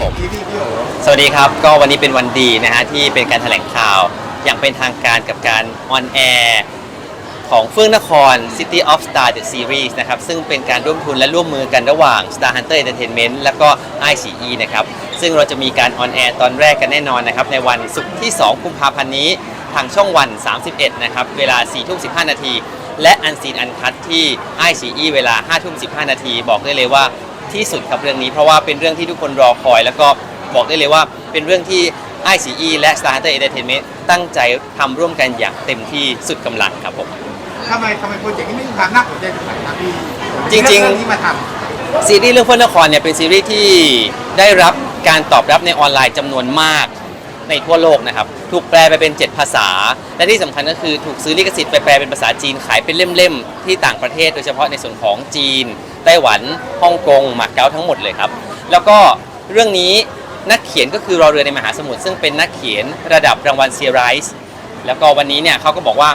ผมพี่พี่พี่โอสวัสดีครับ ก็วันนี้เป็นวันดีนะฮะที่เป็นการแถลงข่าว อย่างเป็นทางการกับการออนแอร์ของเฟื่องนคร City of Star The Series นะครับ ซึ่งเป็นการร่วมทุนและร่วมมือกันระหว่าง Star Hunter Entertainment และก็ ICE นะครับ ซึ่งเราจะมีการออนแอร์ตอนแรกกันแน่นอนนะครับ ในวันศุกร์ที่ 2 กุมภาพันธ์นี้ ทางช่องวัน 31 นะครับ เวลา4ทุ่ม15 นาที และอันซีนอันคัดที่ ICE เวลา5ทุ่ม15 นาที บอกได้เลยว่า ที่สุดครับเรื่องนี้ เพราะว่าเป็นเรื่องที่ทุกคนรอคอย แล้วก็บอกได้เลยว่าเป็นเรื่องที่ ICE และ Star Hunter Entertainment ตั้งใจทำร่วมกันอย่างเต็มที่สุดกำลังครับผม ทำไมทำไมโปรเจกต์นี้ไม่มีความน่าสนใจตรงไหนครับพี่จริงๆ เอนี้มาทซีรีส์เรื่องเพื่อนนครเนี่ยเป็นซีรีส์ที่ได้รับการตอบรับในออนไลน์จำนวนมากในทั่วโลกนะครับ ถูกแปลไปเป็น 7 ภาษา และที่สำคัญก็คือถูกซื้อลิขสิทธิ์ไปแปลเป็นภาษาจีนขายเป็นเล่มๆ ที่ต่างประเทศโดยเฉพาะในส่วนของจีน ไต้หวันฮ่องกงมาเก๊าทั้งหมดเลยครับ แล้วก็เรื่องนี้นักเขียนก็คือรอเรือในมหาสมุทรซึ่งเป็นนักเขียนระดับรางวัลเซียไรส์แล้วก็วันนี้เนี่ยเขาก็บอกว่า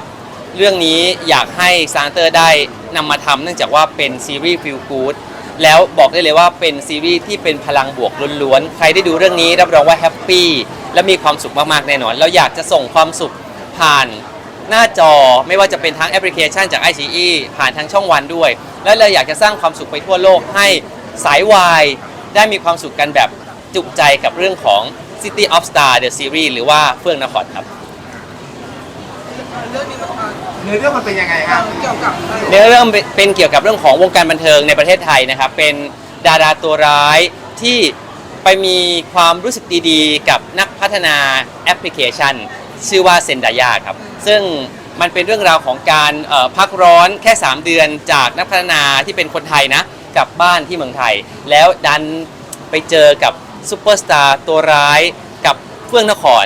เรื่องนี้อยากให้ซานเตอร์ได้นำมาทำเนื่องจากว่าเป็นซีรีส์ฟิลกูดแล้วบอกได้เลยว่าเป็นซีรีส์ที่เป็นพลังบวกล้วนๆ ใครได้ดูเรื่องนี้รับรองว่าแฮปปี้และมีความสุขมากๆแน่นอน เราอยากจะส่งความสุขผ่าน หน้าจอไม่ว่าจะเป็นทั้งแอปพลิเคชันจาก i อ e ผ่านทางช่องวันด้วย และเราอยากจะสร้างความสุขไปทั่วโลกให้สายวายได้มีความสุขกันแบบจุใจกับเรื่องของ City of Star The Series หรือว่าเฟื่องนครครับ เรื่องนี้มันมาำเนื้อเรื่องมันเป็นยังไงครับเกี่ยวกับอะไรเนื้อเรื่องเป็นเกี่ยวกับเรื่องของวงการบันเทิงในประเทศไทยนะครับ เป็นดาราตัวร้ายที่ไปมีความรู้สึกดีๆ กับนักพัฒนาแอปพลิเคชัน ชื่อว่าเซนดายาครับ ซึ่งมันเป็นเรื่องราวของการเอ่อพักร้อนแค่ 3 เดือนจากนักพัฒนาที่เป็นคนไทยนะกลับบ้านที่เมืองไทย แล้วดันไปเจอกับซูเปอร์สตาร์ตัวร้ายกับเฟื่องนคร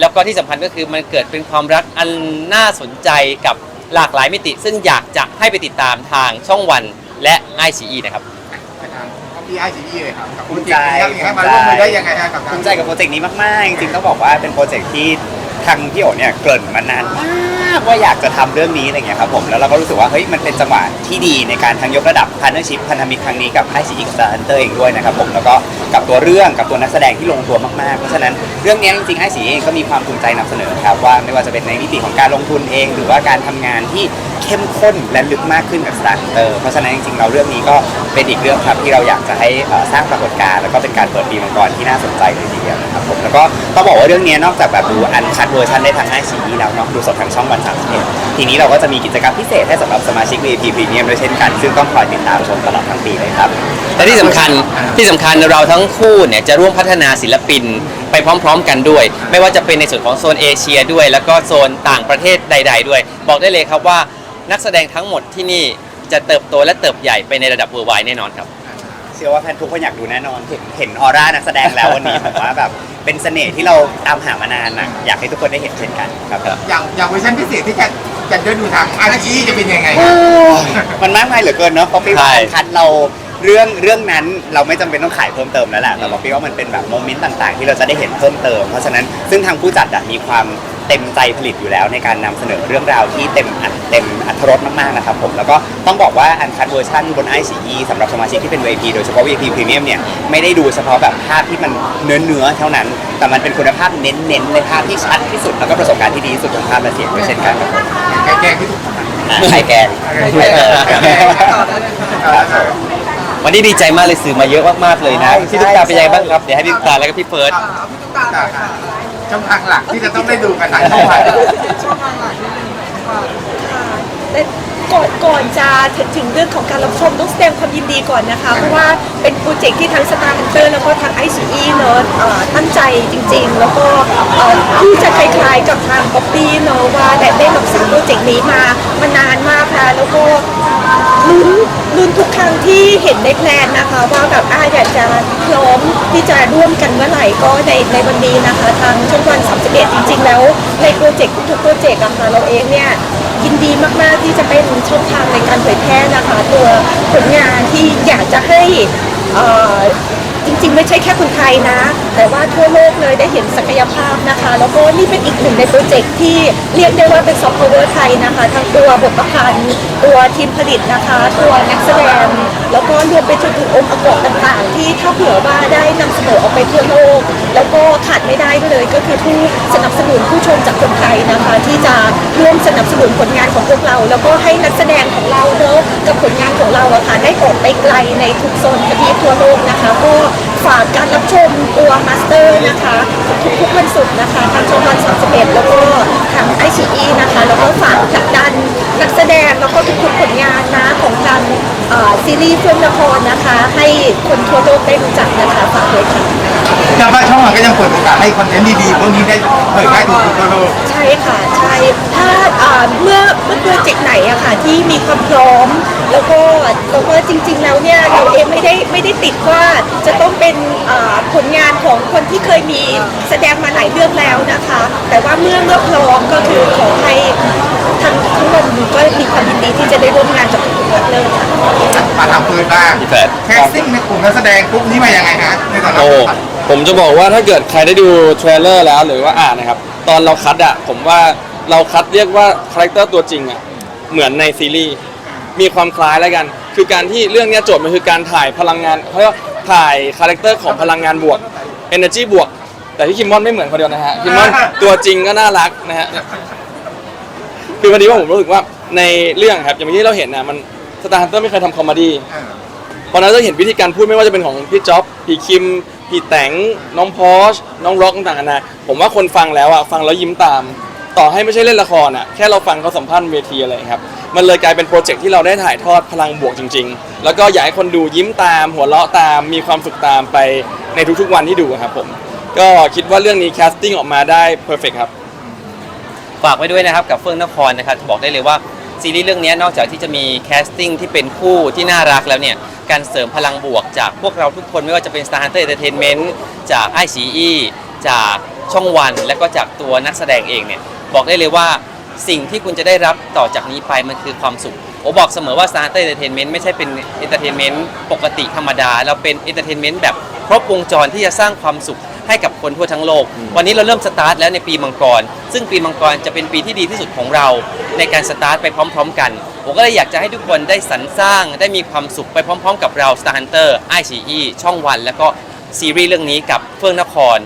แล้วก็ที่สำคัญก็คือมันเกิดเป็นความรักอันน่าสนใจกับหลากหลายมิติ ซึ่งอยากจะให้ไปติดตามทางช่องวันและ ICE นะครับนะครับพี่ไอซีเลยครับกับโปรภูมิเจใจกต์นี้ครับมาร่วมมือได้ยังไงครับกับทางภูมิใจกับโปรเจกต์นี้มากๆจริงๆต้องบอกว่าเป็นโปรเจกต์ที่ ทางพี่โอเนี่ยเกริ่นมานานมาก ว่าอยากจะทำเรื่องนี้อะไรเงี้ยครับผมแล้วเราก็รู้สึกว่าเฮ้ยมันเป็นจังหวะที่ดีในการทั้งยกระดับพาร์เนอร์ชิพพันธมิตรครั้งนี้กับไอซีกับ Star Hunter เองด้วยนะครับผมแล้วก็กับตัวเรื่องกับตัวนักแสดงที่ลงตัวมากๆ เพราะฉะนั้นเรื่องนี้จริงๆไอซีเองก็มีความภูมิใจนำเสนอครับว่าไม่ว่าจะเป็นในมิติของการลงทุนเอง หรือว่าการทำงานที่เข้มข้นและลึกมากขึ้นกับ Star Hunter เพราะฉะนั้นจริงๆเราเรื่องนี้ก็เป็นอีกเรื่องครับที่เราอยากจะให้เอ่อสร้างปรากฏการณ์แล้วก็เป็นการเปิดปีมังกรที่น่าสนใจเลยทีเดียวนะครับผมแล้วก็ต้องบอกว่าเรื่องนี้นอกจากแบบดูอันคัดเวอร์ชันได้ทางไอซีแล้วเนาะดูสดทางช่องวันสามสิบทีนี้เราก็จะมีกิจกรรมพิเศษให้สำหรับสมาชิก VIP Premium ด้วยเช่นกัน ซึ่งต้องคอยติดตามชมตลอดทั้งปีเลยครับ และที่สำคัญที่สำคัญเราทั้งคู่เนี่ยจะร่วมพัฒนาศิลปินไปพร้อม ๆ กันด้วย ไม่ว่าจะเป็นในส่วนของโซนเอเชียด้วย แล้วก็โซนต่างประเทศใด ๆ ด้วย บอกได้เลยครับว่านักแสดงทั้งหมดที่นี่จะเติบโตและเติบใหญ่ไปในระดับเวอร์ไวแน่นอนครับ ชื่อว่าแฟนทุกคนอยากดูแน่นอน เห็นเห็นออร่านักแสดงแล้ววันนี้ผมว่าแบบเป็นเสน่ห์ที่เราตามหามานานนะอยากให้ทุกคนได้เห็นเช่นกันครับ อย่างอย่างเวอร์ชันพิเศษที่จะจะได้ดูทางไอซีจะเป็นยังไงครับมันมากมายเหลือเกินเนาะเพราะพี่ว่าใช่อันคัดเราเรื่องเรื่องนั้นเราไม่จำเป็นต้องขายเพิ่มเติมแล้วแหละแต่บอกพี่ว่ามันเป็นแบบโมเมนต์ต่างๆ ที่เราจะได้เห็นเพิ่มเติม เพราะฉะนั้นซึ่งทางผู้จัดอะมีความ เต็มใจผลิตอยู่แล้วในการนำเสนอเรื่องราวที่เต็มอัดเต็มอัธรสมากๆนะครับผมแล้วก็ต้องบอกว่าอันคัดเวอร์ชันบน ICE สำหรับสมาชิกที่เป็น VIP โดยเฉพาะ VIP Premium เนี่ยไม่ได้ดูเฉพาะแบบภาพที่มันเนื้อเนื้อๆเท่านั้น แต่มันเป็นคุณภาพเน้นๆในภาพที่ชัดที่สุดแล้วก็ประสบการณ์ที่ดีที่สุดของภาพและเสียงด้วยเช่นกันครับผมแกแกงที่ถูกอะไข่แกงต่อได้เลยค่ะครับวันนี้ดีใจมากเลยสื่อมาเยอะมากๆเลยนะ ใช่พี่ตุ๊กตาเป็นยังไงบ้างครับ เดี๋ยวให้พี่ตุ๊กตาแล้วก็พี่เฟิร์สอ่าเอาพี่ตุ๊กตาหน่อยค่ะ ช่องทางหลักที่จะต้องได้ดูกันทางช่องวันช่องทางหลักนิดนึงว่าและก่อนก่อนจะถึงเรื่องของการรับชมต้องแสดงความยินดีก่อนนะคะ เพราะว่าเป็นโปรเจกต์ที่ทั้ง Star Hunter แล้วก็ทาง ICE เนอะเอ่อตั้งใจจริงๆ แล้วก็เอ่อที่จะคล้ายๆกับทาง b ๊ b ปี้เนอะว่าได้ได้รับสางโปรเจกต์นี้มามานานมากค่ะแล้วก็ ลุ้นลุ้นทุกครั้งที่เห็นในแพลนนะคะ ว่าแบบอาอยากจะพร้อมที่จะร่วมกันเมื่อไหร่ก็ในในวันนี้นะคะทางช่องวัน31จริง ๆ แล้ว ในโปรเจกต์ทุกโปรเจกต์นะคะเราเองเนี่ยยินดีมากๆที่จะเป็นช่องทางในการเผยแพร่นะคะ ตัวผลงานที่อยากจะให้อ่อ จริงๆ ไม่ใช่แค่คนไทยนะ แต่ว่าทั่วโลกเลยได้เห็นศักยภาพนะคะ แล้วก็นี่เป็นอีกหนึ่งในโปรเจกต์ที่เรียกได้ว่าเป็นซอฟต์พาวเวอร์ไทยนะคะ ทั้งตัวบทประพันธ์ตัวทีมผลิตนะคะ ตัวนักแสดงแล้วก็รวมไปจนถึงองค์ประกอบต่างๆ ที่ถ้าเผื่อว่าได้นำเสนอออกไปทั่วโลก แล้วก็ขาดไม่ได้เลยก็คือผู้สนับสนุนผู้ชมจากคนไทยนะคะ ที่จะร่วมสนับสนุนผลงานของพวกเรา แล้วก็ให้นักแสดงของเราเนอะ กับผลงานของเราอะค่ะได้ออกไปไกลในทุกโซนทีทั่วโลกนะคะ ก็ฝากการรับชมตัวมาสเตอร์นะคะ ทุกๆวันศุกร์นะคะทางช่องวัน31แล้วก็ทางไอชีอีนะคะ แล้วก็ฝากผลักดันนักแสดงแล้วก็ทุกๆผลงานนะของทางเอ่อซีรีส์เฟื่องนครนะคะ ให้คนทั่วโลกได้รู้จักนะคะฝากด้วยค่ะแต่ว่าช่องมันก็ยังเปิดโอกาสให้คอนเทนต์ดีๆพวกนี้ได้เผยแพร่ถึงทั่วโลกใช่ค่ะใช่ถ้าอ่าเมื่อเมื่อโปรเจกต์ไหนอะค่ะที่มีความพร้อม แล้วก็แล้วก็จริงๆแล้วเนี่ยเราเองไม่ได้ไม่ได้ติดว่าจะต้องเป็นอ่าผลงานของคนที่เคยมีแสดงมาหลายเรื่องแล้วนะคะ แต่ว่าเมื่อเมื่อพร้อมก็คือขอให้ทางทุกคนก็มีความยินดีที่จะได้ร่วมงานกับทุกคนเลยค่ะมาทำเปิดบ้างพี่เฟิร์สแคสติ้งในกลุ่มนักแสดงกลุ่มนี้มายังไงฮะในฐานะโอ้ผมจะบอกว่าถ้าเกิดใครได้ดูเทรลเลอร์แล้วหรือว่าอ่านนะครับ ตอนเราคัดอะผมว่าเราคัดเรียกว่าคาแรคเตอร์ตัวจริงอะเหมือนในซีรีส์มีความคล้ายแล้วกัน คือการที่เรื่องเนี้ยโจทย์มันคือการถ่ายพลังงานเขาเรียกว่าถ่ายคาแรคเตอร์ของพลังงานบวก energy บวก แต่ที่คิมมอนไม่เหมือนคนเดียวนะฮะคิมมอนตัวจริงก็น่ารักนะฮะคือพอดีว่าผมรู้สึกว่าในเรื่องครับอย่างที่เราเห็นนะมันสตาร์ฮันเตอร์ไม่เคยทำคอมเมดี้เออเพราะฉะนั้นจะเห็นวิธีการพูดไม่ว่าจะเป็นของพี่จ๊อบพี่คิมพี่แตงน้องพอชน้องร็อกต่างๆนานาผมว่าคนฟังแล้วอะฟังแล้วยิ้มตาม ต่อให้ไม่ใช่เล่นละครอะแค่เราฟังเขาสัมภาษณ์เวทีอะไรครับมันเลยกลายเป็นโปรเจกต์ที่เราได้ถ่ายทอดพลังบวกจริง ๆ แล้วก็อยากให้คนดูยิ้มตาม หัวเราะตาม มีความสุขตามไปในทุกๆวันที่ดูครับผม ก็คิดว่าเรื่องนี้แคสติ้งออกมาได้เพอร์เฟกครับ ฝากไว้ด้วยนะครับกับเฟื่องนครนะครับบอกได้เลยว่าซีรีส์เรื่องนี้นอกจากที่จะมีแคสติ้งที่เป็นคู่ที่น่ารักแล้วเนี่ย การเสริมพลังบวกจากพวกเราทุกคนไม่ว่าจะเป็น Star Hunter Entertainment จากไอซีอีจากช่องวัน และก็จากตัวนักแสดงเองเนี่ย บอกได้เลยว่าสิ่งที่คุณจะได้รับต่อจากนี้ไปมันคือความสุขโอบอกเสมอว่า Star Hunter Entertainment ไม่ใช่เป็น Entertainment ปกติธรรมดา เราเป็น Entertainment แบบครบวงจรที่จะสร้างความสุข ให้กับคนทั่วทั้งโลก วันนี้เราเริ่มสตาร์ทแล้วในปีมังกร ซึ่งปีมังกรจะเป็นปีที่ดีที่สุดของเราในการสตาร์ทไปพร้อม ๆ กัน ผมก็เลยอยากจะให้ทุกคนได้สรรสร้างได้มีความสุขไปพร้อม ๆ กับเรา Star Hunter i อ e ช่องวัน แล้วก็ซีรีส์เรื่องนี้กับเฟื่องนคร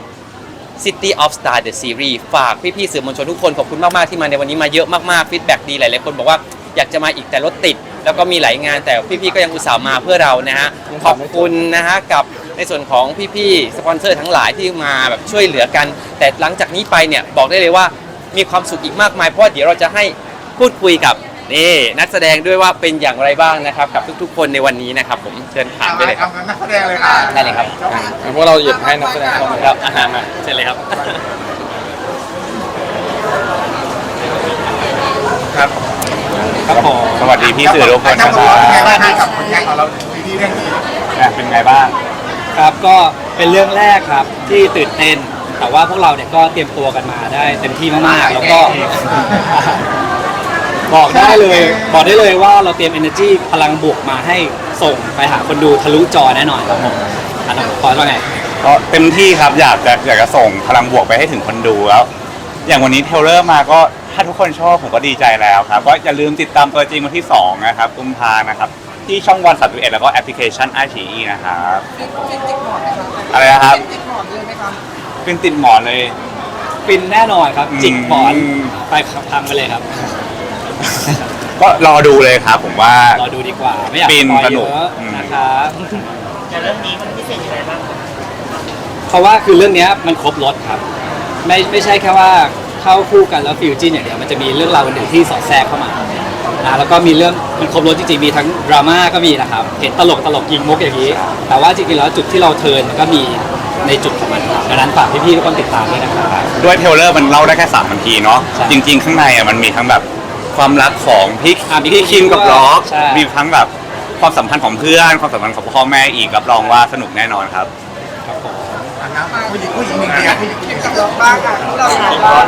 City of Star The Series ฝากพี่ๆสื่อมวลชนทุกคนขอบคุณมากๆที่มาในวันนี้มาเยอะมากๆฟีดแบ็ดีหลายๆคนบอกว่าอยากจะมาอีกแต่รถติด แล้วก็มีหลายงานแต่พี่ๆก็ยังอุตส่าห์มาเพื่อเรานะฮะขอบคุณนะฮะกับ ในส่วนของพี่ๆสปอนเซอร์ทั้งหลายที่มาแบบช่วยเหลือกัน แต่หลังจากนี้ไปเนี่ยบอกได้เลยว่ามีความสุขอีกมากมายเพราะว่าเดี๋ยวเราจะให้พูดคุยกับนี่นักแสดงด้วยว่าเป็นอย่างไรบ้างนะครับกับทุกๆ คนในวันนี้นะครับผมเชิญถามเอาได้เลยครับเอานักแสดงเลยค่ะได้เลยครับพวกเราหยิบให้นักแสดงเข้ามาครับอาหารมาเชิญเลยครับ ครับครับผมสวัสดีพี่สื่อทุกคนจะนะบคอกรับไงบ้างคะกับผลงานของเราซีรีส์เรื่องนี้อะเป็นไงบ้าง ครับก็เป็นเรื่องแรกครับที่ตื่นเต้น แต่ว่าพวกเราเนี่ยก็เตรียมตัวกันมาได้เต็มที่มากๆ แล้วก็ บอกได้เลย บอกได้เลยว่าเราเตรียม energy พลังบวกมาให้ส่งไปหาคนดูทะลุจอแน่นอนครับผมอันนั้นพอว่าไง ก็เต็มที่ครับอยากจะอยากจะส่งพลังบวกไปให้ถึงคนดูแล้ว อย่างวันนี้เทรลเลอร์มาก็ถ้าทุกคนชอบผมก็ดีใจแล้วครับก็อย่าลืมติดตามตัวจริงวันที่ 2 นะครับกุมภานะครับ ที่ช่องวันสัตว์แล้วก็แอปพลิเคชันไอชีนะครับฟินฟินติดหมอนไหมครับอะไรนะครับฟินติดหมอนเลยไหมครับเป็นติดหมอนเลย ฟินแน่นอนครับอืมจิกหมอนไปพังไปเลยครับก็รอดูเลยครับผมว่า รอดูดีกว่าไม่อยากฟินสปอยสนุกเยอะอืม นะครับแต่เรื่องนี้มันพิเศษยังไงบ้างเพราะว่าคือเรื่องเนี้ยมันครบรถครับ ไม่ไม่ใช่แค่ว่าเข้าคู่กันแล้วฟิวจินอย่างเดียวมันจะมีเรื่องราวอื่นๆที่สอดแทรกเข้ามา นะแล้วก็มีเรื่องมันครบรถจริงๆมีทั้งดราม่าก็มีนะครับเห็นตลกตลกยิงมุกอย่างนี้ แต่ว่าจริงๆแล้วจุดที่เราเทิร์นก็มีในจุดของมันครับดังนั้นฝากพี่ๆทุกคนติดตามด้วยนะครับ ด้วยเทรลเลอร์มันเล่าได้แค่3นาทีเนาะใช่จริง ๆ ข้างในอะมันมีทั้งแบบความรักของพี่อะมีพี่คิมกับล็อกใช่ มีทั้งแบบความสัมพันธ์ของเพื่อน ความสัมพันธ์ของพ่อแม่อีกรับรองว่าสนุกแน่นอนครับ ครับผมอันนั้นผู้หญิงผู้หญิงหนึ่งเดียวผู้หญิงผู้หญิงกับล็อกบ้างอะที่เราทำบ้าง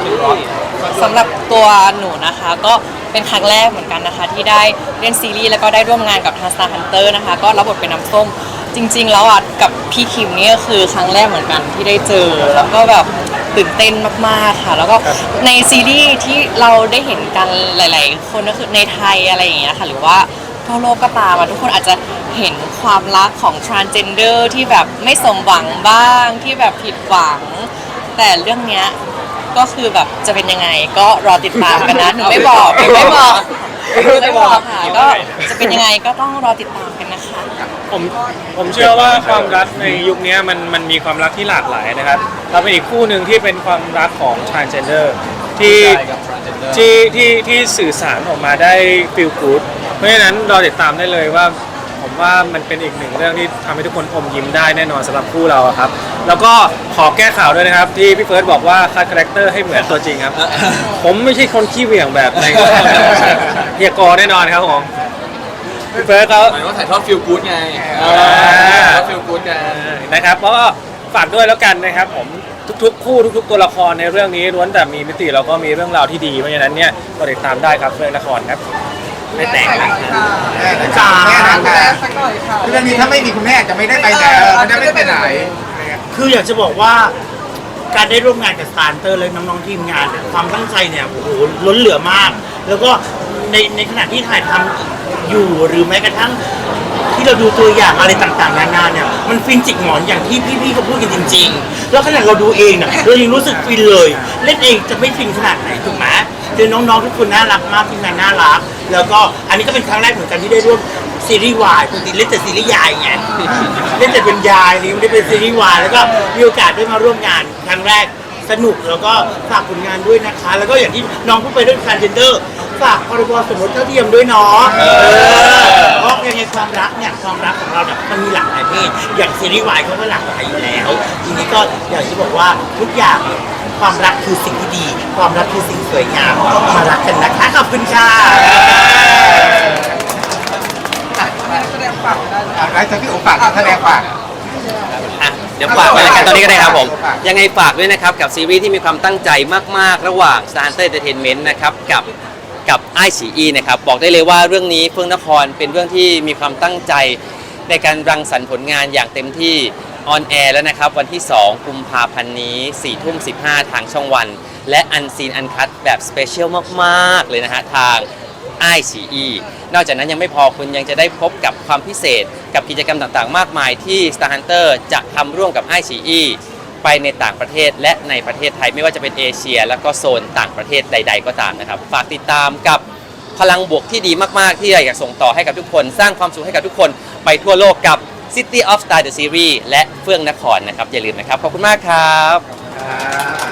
สำหรับตัวหนูนะคะก็ เป็นครั้งแรกเหมือนกันนะคะ ที่ได้เล่นซีรีส์แล้วก็ได้ร่วมงานกับทาง Star Hunter นะคะ ก็รับบทเป็นน้ำส้ม จริง ๆ แล้วอะกับพี่คิมเนี่ยคือครั้งแรกเหมือนกันที่ได้เจอ แล้วก็แบบตื่นเต้นมากๆค่ะ แล้วก็ในซีรีส์ที่เราได้เห็นกันหลาย ๆ คนก็คือในไทยอะไรอย่างเงี้ยค่ะ หรือว่าทั่วโลกก็ตามอะทุกคนอาจจะเห็นความรักของ transgender ที่แบบไม่สมหวังบ้างที่แบบผิดหวัง แต่เรื่องเนี้ย ก็คือแบบจะเป็นยังไงก็รอติดตามกันนะหนูไม่บอกหนูไม่บอกหนูไม่บอกค่ะก็จะเป็นยังไงก็ต้องรอติดตามกันนะคะ ผมผมเชื่อว่าความรักในยุคนี้มันมันมีความรักที่หลากหลายนะครับเราเป็นอีกคู่หนึ่งที่เป็นความรักของ transgender ที่ที่ที่ที่สื่อสารออกมาได้ feel good เพราะฉะนั้นเราติดตามได้เลยว่าผม ว่ามันเป็นอีกหนึ่งเรื่องที่ทำให้ทุกคนอมยิ้มได้แน่นอนสำหรับคู่เราอะครับ แล้วก็ขอแก้ข่าวด้วยนะครับ ที่พี่เฟิร์สบอกว่าคัดคาแรคเตอร์ให้เหมือนตัวจริงครับ ผมไม่ใช่คนขี้เหวี่ยงแบบในเฮียกอแน่นอนครับผมพี่เฟิร์สเขา หมายว่าถ่ายทอดฟิลกู๊ดไงอ่าถ่ายทอดฟิลกู๊ดไงนะครับก็ฝากด้วยแล้วกันนะครับผมทุกๆ คู่ทุก ๆ ตัวละครในเรื่องนี้ล้วนแต่มีมิติแล้วก็มีเรื่องราวที่ดีเพราะฉะนั้นเนี่ยก็ติดตามได้ครับเรื่องละครครับ ไม่แต่งค่ะแม่จ๋าแม่นะดูคะแลสักหน่อยค่ะเรื่องนี้ถ้าไม่มีคุณแม่อาจจะไม่ได้ไปไหนไม่ได้ไม่ไปไหน คืออยากจะบอกว่าการได้ร่วมงานกับสตาร์เตอร์และน้องๆทีมงานเนี่ยความตั้งใจเนี่ยโอ้โหล้นเหลือมาก แล้วก็ในในขณะที่ถ่ายทำอยู่หรือแม้กระทั่งที่เราดูตัวอย่างอะไรต่างๆนานาเนี่ยมันฟินจิกหมอนอย่างที่พี่ๆเขาพูดกันจริง ๆ แล้วขนาดเราดูเองเนี่ยเรายังรู้สึกฟินเลย เล่นเองจะไม่ฟินขนาดไหนถูกไหม คือน้องๆทุกคนน่ารักมากทีมงานน่ารัก แล้วก็อันนี้ก็เป็นครั้งแรกเหมือนกันที่ได้ร่วมซีรีส์วายปกติเล่นแต่ซีรีส์ยายไงเล่นแต่เป็นยายนี่ไม่ได้เป็นซีรีส์วายแล้วก็มีโอกาสได้มาร่วมงานครั้งแรกสนุกแล้วก็ฝากผลงานด้วยนะคะ แล้วก็อย่างที่น้องพูดไปเรื่อง transgender ฝากพรบสมรสเท่าเทียมด้วยเนาะเออเพราะยังไงความรักเนี่ยความรักของเราเนี่ยมันมีหลากหลายเพศอย่างซีรีส์วายเขาก็หลากหลายอยู่แล้ว ทีนี้ก็อยากจะบอกว่าทุกอย่างเนี่ย ความรักคือสิ่งที่ดี ความรักคือสิ่งสวยงามมารักกันนะคะขอบคุณค่ะแสดงฝากได้เลยอะไรจะพี่โอฝากแสดงฝาก อะเดี๋ยวฝากไว้แล้วกันตอนนี้ก็ได้ครับผมฝากยังไงฝากด้วยนะครับ กับซีรีส์ที่มีความตั้งใจมาก ๆ ระหว่าง Star Hunter Entertainment นะครับ กับกับไอซีนะครับ บอกได้เลยว่าเรื่องนี้เฟื่องนครเป็นเรื่องที่มีความตั้งใจในการรังสรรค์ผลงานอย่างเต็มที่ ออนแอร์แล้วนะครับ วันที่ 2 กุมภาพันธ์นี้4ทุ่ม15 ทางช่องวัน และอันซีนอันคัดแบบสเปเชียลมาก ๆ เลยนะฮะ ทาง ICE นอกจากนั้นยังไม่พอคุณยังจะได้พบกับความพิเศษ กับกิจกรรมต่างๆ มากมายที่ Star Hunter จะทำร่วมกับ ICE ไปในต่างประเทศและในประเทศไทยไม่ว่าจะเป็นเอเชีย แล้วก็โซนต่างประเทศใด ๆ ก็ตามนะครับฝากติดตามกับพลังบวกที่ดีมาก ๆ ที่อยากส่งต่อให้กับทุกคน สร้างความสุขให้กับทุกคนไปทั่วโลกกับ City of Star The Series และเฟื่องนครนะครับอย่าลืมนะครับ ขอบคุณมากครับ